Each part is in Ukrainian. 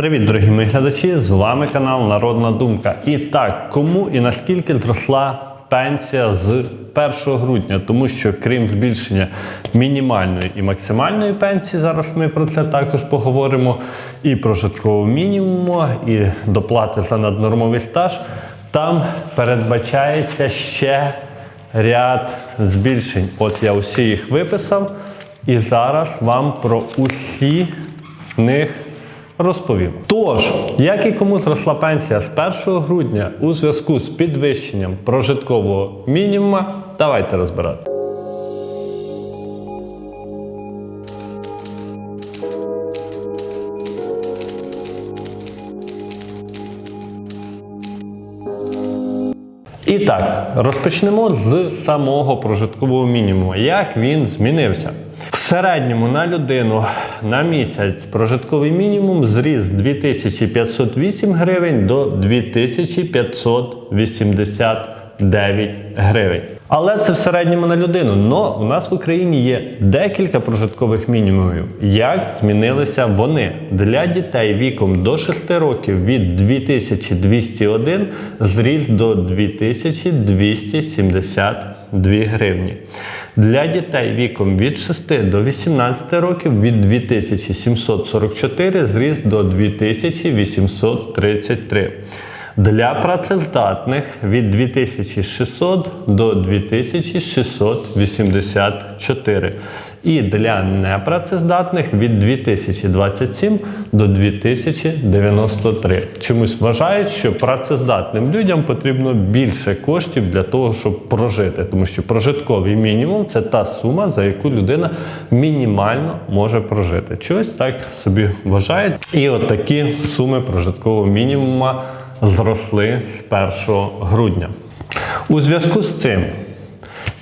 Привіт, дорогі мої глядачі! З вами канал Народна Думка. І так, кому і наскільки зросла пенсія з 1 грудня? Тому що крім збільшення мінімальної і максимальної пенсії, зараз ми про це також поговоримо, і прожиткового мінімуму, і доплати за наднормовий стаж. Там передбачається ще ряд збільшень. От я усі їх виписав, і зараз вам про усі них розповім. Тож, як і кому зросла пенсія з 1 грудня у зв'язку з підвищенням прожиткового мінімума, давайте розбиратися. І так, розпочнемо з самого прожиткового мінімуму. Як він змінився? В середньому на людину на місяць прожитковий мінімум зріс з 2508 гривень до 2589 гривень. Але це в середньому на людину. Но у нас в Україні є декілька прожиткових мінімумів. Як змінилися вони для дітей віком до 6 років від 2201 зріс до 2272 гривні. Для дітей віком від 6 до 18 років від 2744 зріс до 2833. Для працездатних від 2600 до 2684. І для непрацездатних від 2027 до 2093. Чомусь вважають, що працездатним людям потрібно більше коштів для того, щоб прожити. Тому що прожитковий мінімум це та сума, за яку людина мінімально може прожити. Чогось так собі вважають. І от такі суми прожиткового мінімума зросли з 1 грудня. У зв'язку з цим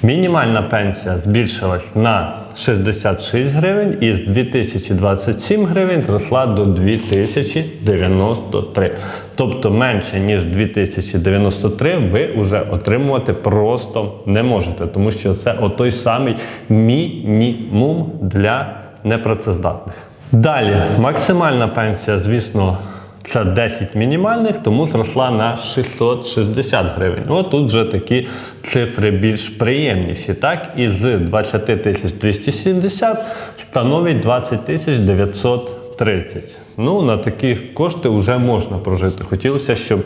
мінімальна пенсія збільшилась на 66 гривень і з 2027 гривень зросла до 2093. Тобто менше ніж 2093 ви вже отримувати просто не можете, тому що це отой самий мінімум для непрацездатних. Далі максимальна пенсія, звісно. Це 10 мінімальних, тому зросла на 660 гривень. От тут вже такі цифри більш приємніші. Так, і з 20 тисяч 270 становить 20 тисяч 930. Ну, на такі кошти вже можна прожити. Хотілося, щоб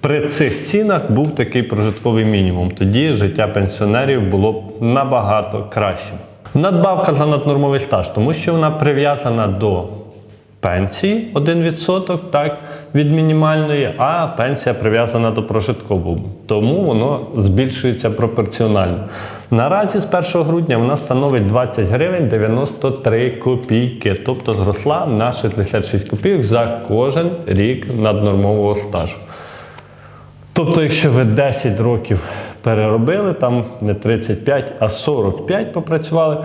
при цих цінах був такий прожитковий мінімум. Тоді життя пенсіонерів було б набагато кращим. Надбавка за наднормовий стаж, тому що вона прив'язана до пенсії 1% так, від мінімальної, а пенсія прив'язана до прожиткового. Тому воно збільшується пропорціонально. Наразі з 1 грудня вона становить 20 гривень 93 копійки, тобто зросла на 66 копійок за кожен рік наднормового стажу. Тобто, якщо ви 10 років переробили, там не 35, а 45 попрацювали,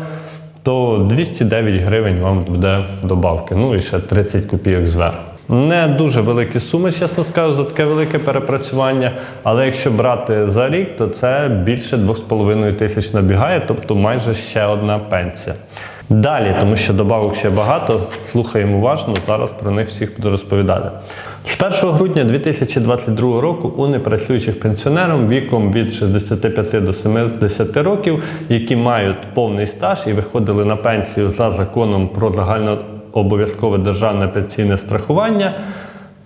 то 209 гривень вам буде добавки. Ну і ще 30 копійок зверху. Не дуже великі суми, чесно скажу, за таке велике перепрацювання. Але якщо брати за рік, то це більше 2,5 тисяч набігає, тобто майже ще одна пенсія. Далі, тому що добавок ще багато, слухаємо уважно, зараз про них всіх буду розповідати. З 1 грудня 2022 року у непрацюючих пенсіонерам віком від 65 до 70 років, які мають повний стаж і виходили на пенсію за законом про загальнообов'язкове державне пенсійне страхування.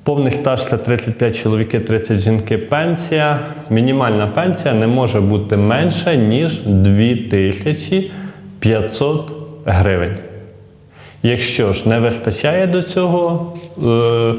Повний стаж це 35 чоловіки, 30 жінки. Пенсія. Мінімальна пенсія не може бути менша, ніж 2500 гривень. Якщо ж не вистачає до цього е,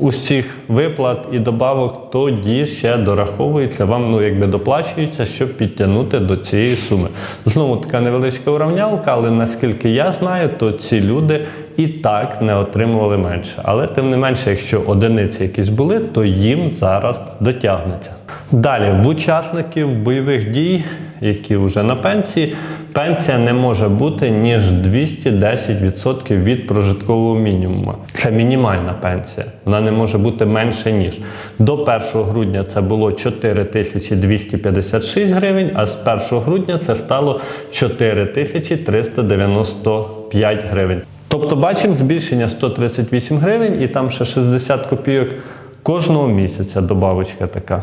усіх виплат і добавок, тоді ще дораховується, вам ну, якби доплачується, щоб підтягнути до цієї суми. Знову така невеличка уравнялка, але наскільки я знаю, то ці люди і так не отримували менше. Але тим не менше, якщо одиниці якісь були, то їм зараз дотягнеться. Далі, в учасників бойових дій, які вже на пенсії, пенсія не може бути ніж 210% від прожиткового мінімуму. Це мінімальна пенсія. Вона не може бути менше ніж. До 1 грудня це було 4256 гривень, а з 1 грудня це стало 4395 гривень. Тобто бачимо збільшення 138 гривень і там ще 60 копійок кожного місяця добавочка така.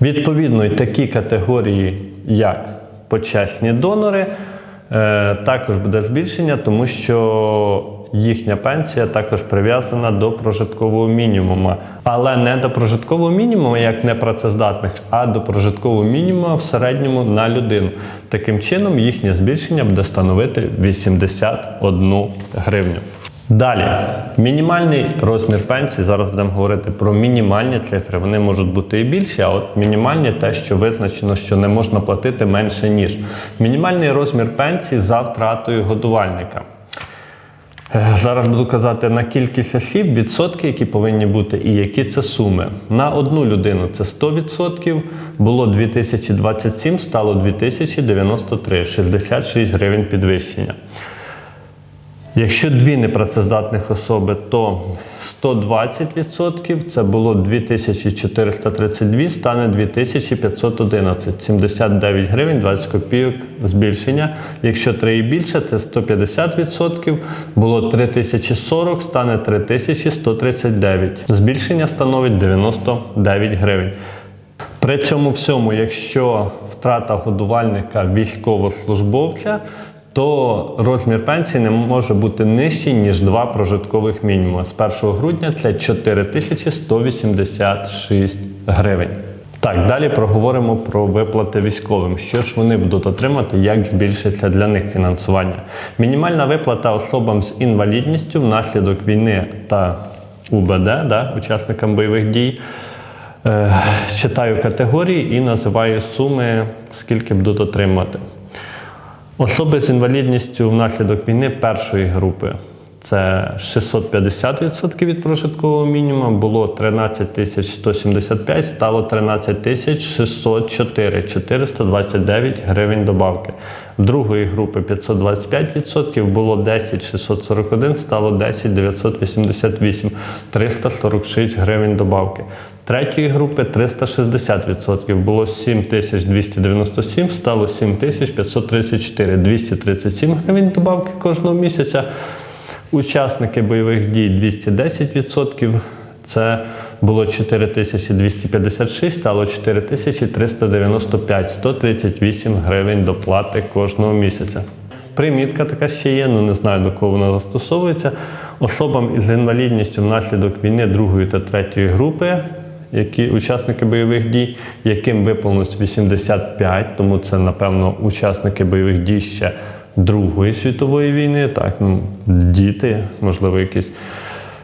Відповідно, і такі категорії, як почесні донори, е, також буде збільшення, тому що їхня пенсія також прив'язана до прожиткового мінімуму. Але не до прожиткового мінімуму, як непрацездатних, а до прожиткового мінімуму в середньому на людину. Таким чином, їхнє збільшення буде становити 81 гривню. Далі, мінімальний розмір пенсії. Зараз будемо говорити про мінімальні цифри. Вони можуть бути і більші, а от мінімальні те, що визначено, що не можна платити менше ніж. Мінімальний розмір пенсії за втратою годувальника. Е, Зараз буду казати на кількість осіб, відсотки, які повинні бути, і які це суми. На одну людину це 100%, було 2027, стало 2093, 66 гривень підвищення. Якщо дві непрацездатних особи, то 120%, це було 2432, стане 2511, 79 гривень 20 копійок збільшення. Якщо три і більше, це 150%, було 3040, стане 3139. Збільшення становить 99 гривень. При цьому всьому, якщо втрата годувальника військовослужбовця, то розмір пенсії не може бути нижчий, ніж два прожиткових мінімуми. З 1 грудня це 4186 гривень. Так, далі проговоримо про виплати військовим. Що ж вони будуть отримати, як збільшиться для них фінансування. Мінімальна виплата особам з інвалідністю внаслідок війни та УБД, да, учасникам бойових дій. Е, Читаю категорії і називаю суми, скільки будуть отримати. Особи з інвалідністю внаслідок війни першої групи це 650% від прожиткового мінімуму, було 13 175, стало 13 604, 429 гривень добавки. Другої групи 525%, було 10 641, стало 10 988, 346 гривень добавки. Третьої групи 360%, було 7297, стало 7534, 237 гривень добавки кожного місяця. Учасники бойових дій 210%. Це було 4256, стало 4395, 138 гривень доплати кожного місяця. Примітка така ще є, ну не знаю до кого вона застосовується. Особам із інвалідністю внаслідок війни другої та третьої групи, які учасники бойових дій, яким виповнилось 85, тому це, напевно, учасники бойових дій ще Другої світової війни, так, ну, діти, можливо, якісь.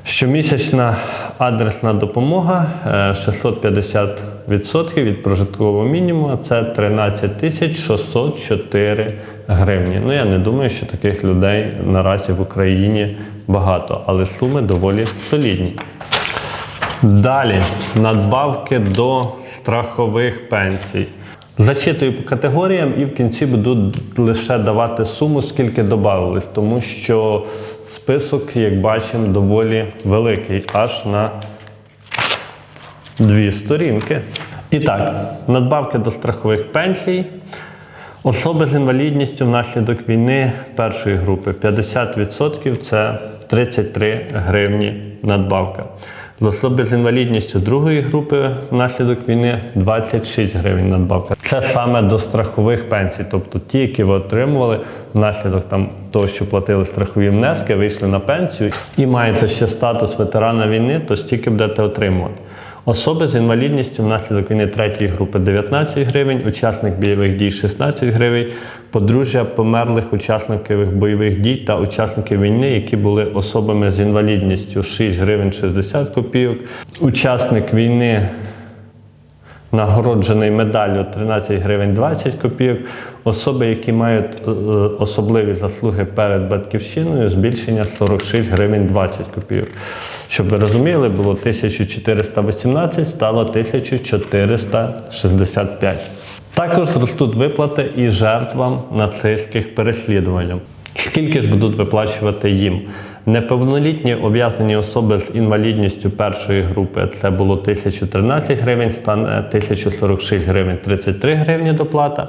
Щомісячна адресна допомога е, 650% від прожиткового мінімуму це 13 тисяч 604 гривні. Ну я не думаю, що таких людей наразі в Україні багато, але суми доволі солідні. Далі надбавки до страхових пенсій. Зачитую по категоріям і в кінці буду лише давати суму, скільки додавалось, тому що список, як бачимо, доволі великий, аж на дві сторінки. І так, надбавки до страхових пенсій. Особи з інвалідністю внаслідок війни першої групи 50% це 33 гривні надбавка. Для особи з інвалідністю другої групи внаслідок війни 26 гривень надбавка. Це саме до страхових пенсій, тобто ті, які ви отримували внаслідок там того, що платили страхові внески, вийшли на пенсію і маєте ще статус ветерана війни, то стільки будете отримувати. Особи з інвалідністю внаслідок війни третьої групи 19 гривень, учасник бойових дій 16 гривень, подружжя померлих учасників бойових дій та учасників війни, які були особами з інвалідністю 6 гривень 60 копійок, учасник війни нагороджений медаллю 13 гривень 20 копійок. Особи, які мають е, особливі заслуги перед батьківщиною, збільшення 46 гривень 20 копійок. Щоб ви розуміли, було 1418, стало 1465. Також зростуть виплати і жертвам нацистських переслідувань. Скільки ж будуть виплачувати їм? Неповнолітні ув'язнені особи з інвалідністю першої групи це було 1013 гривень, стане 1046 гривень 33 гривні доплата.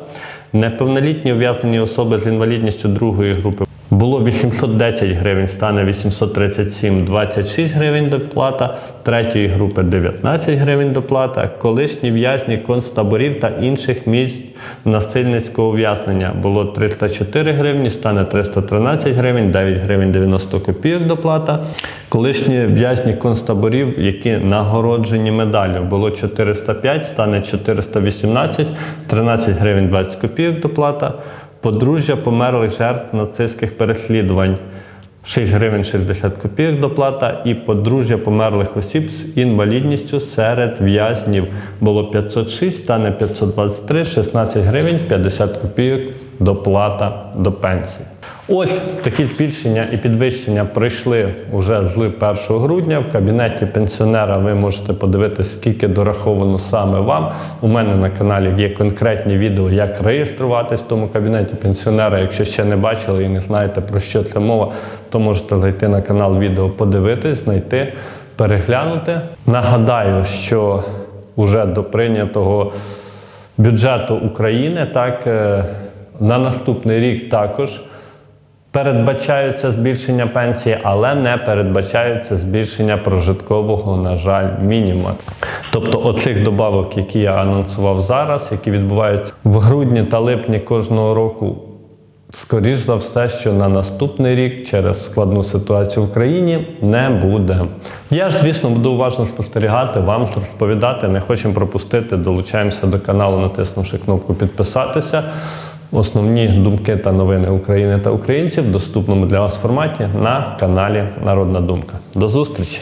Неповнолітні ув'язнені особи з інвалідністю другої групи Було 810 гривень, стане 837, 26 гривень доплата, третьої групи 19 гривень доплата, колишні в'язні концтаборів та інших місць насильницького ув'язнення. Було 304 гривні, стане 313 гривень, 9 гривень 90 копійок доплата. Колишні в'язні концтаборів, які нагороджені медаллю, було 405, стане 418, 13 гривень 20 копійок доплата. Подружжя померлих жертв нацистських переслідувань 6 гривень 60 копійок доплата, і подружжя померлих осіб з інвалідністю серед в'язнів було 506, стане 523, 16 гривень 50 копійок доплата до пенсії. Ось такі збільшення і підвищення прийшли уже з 1 грудня. В кабінеті пенсіонера ви можете подивитися, скільки дораховано саме вам. У мене на каналі є конкретні відео, як реєструватись в тому кабінеті пенсіонера. Якщо ще не бачили і не знаєте про що це мова, то можете зайти на канал відео, подивитись, знайти, переглянути. Нагадаю, що вже до прийнятого бюджету України так е, на наступний рік також. Передбачаються збільшення пенсії, але не передбачається збільшення прожиткового, на жаль, мінімуму. Тобто оцих добавок, які я анонсував зараз, які відбуваються в грудні та липні кожного року, скоріш за все, що на наступний рік через складну ситуацію в країні не буде. Я ж, звісно, буду уважно спостерігати, вам розповідати. Не хочемо пропустити. Долучаємося до каналу, натиснувши кнопку підписатися. Основні думки та новини України та українців в доступному для вас форматі на каналі Народна Думка. До зустрічі!